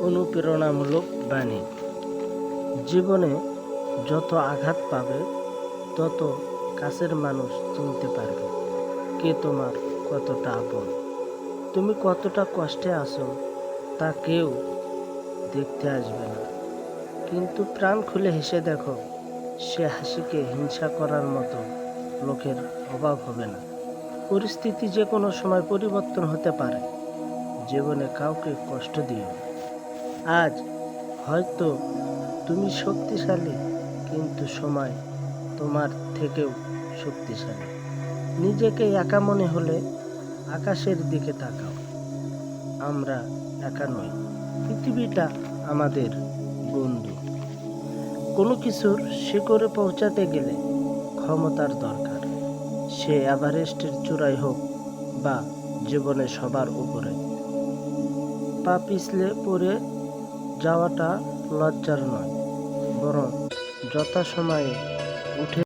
অনুপ্রেরণামূলক বাণী। জীবনে যত আঘাত পাবে, তত কাছের মানুষ চিনতে পারবে কে তোমার কতটা আপন। তুমি কতটা কষ্টে আছো, তা কেউ দেখতে আসবে না। কিন্তু প্রাণ খুলে হেসে দেখো, সে হাসিকে হিংসা করার মতো লোকের অভাব হবে না। পরিস্থিতি যে কোনো সময় পরিবর্তন হতে পারে। জীবনে কাউকে কষ্ট না। আজ হয়তো তুমি শক্তিশালী, কিন্তু সময় তোমার থেকেও শক্তিশালী। নিজেকে একা মনে হলে আকাশের দিকে তাকাও। আমরা একা নই, পৃথিবীটা আমাদের বন্ধু। কোনো কিছুর শিখরে পৌঁছাতে গেলে ক্ষমতার দরকার। সে এভারেস্টের চূড়ায় হোক বা জীবনে সবার উপরে। পা পিছলে পড়ে যাওয়াটা লজ্জার নয় বরং যথাসময়ে উঠে